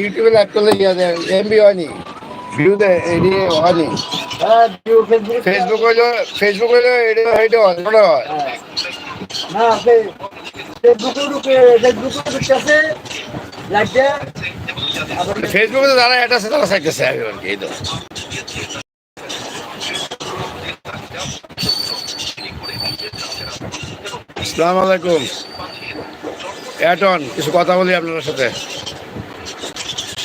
ইউটিউবে লাইভ করলে ইয়া এমবি হয়নি। ভিউ দে এডি হয়নি। ফেসবুক ফেসবুক হয় হয় না ফেসবুকে ঢুকে ফেসবুকে ঢুকে আছে। ফেসবুকে তো যারা এটা আছে তারা আমি আর কি এই তো। আসসালামু আলাইকুম। এটন কিছু কথা বলি আপনার সাথে।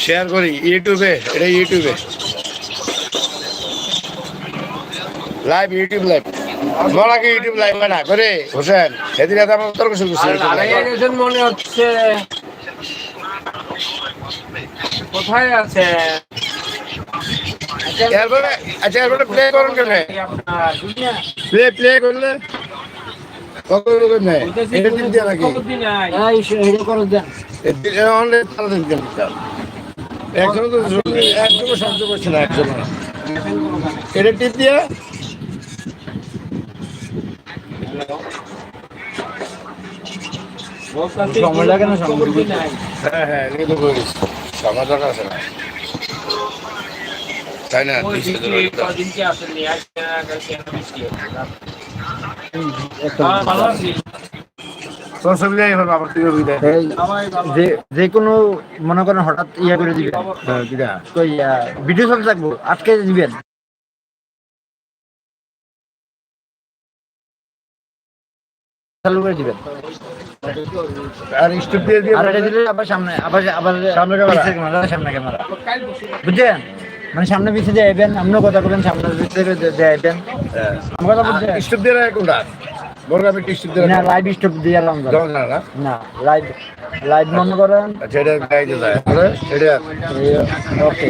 শেয়ার করি ইউটিউবে এটা ইউটিউবে। লাইভ ইউটিউব লাইভ বলা কি ইউটিউব লাইভ না? করে হোসেন সেদিন এত আমার তর্ক শুরু করছি মনে হচ্ছে। কোথায় আছে? আচ্ছা এরপরে প্লে করুন কেন প্লে প্লে করলে? করে দেন। কেন তো একজন সাহায্য করছে না একজন এটা টিপ দিয়ে। সময় লাগে না, সময় হ্যাঁ হ্যাঁ এটা করে দিচ্ছি। দরকার আছে না। তাই না? একটা যে যে কোনো মনে করেন হঠাৎ ইয়া করে দিবেন। হ্যাঁ ভিডিও চলতে থাকব আজকে দিবেন। চালু করে দিবেন। আর স্টুপ দিয়ে দিয়ে আর দিলে আবার সামনে আবার আবার সামনে ক্যামেরা। সামনে ক্যামেরা। বুঝছেন? মানে সামনে পিছিয়ে দেবেন আপনিও কথা বলেন সামনে পিছিয়ে দেবেন আমার কথা স্টুপ দিয়ে কোনটা? বড় আমি স্টুপ দিয়ে না লাইভ স্টপ দিয়ে এলাম না। না না না লাইভ লাইভ মনে করেন। আচ্ছা এটা গাইতে যায়। এটা ওকে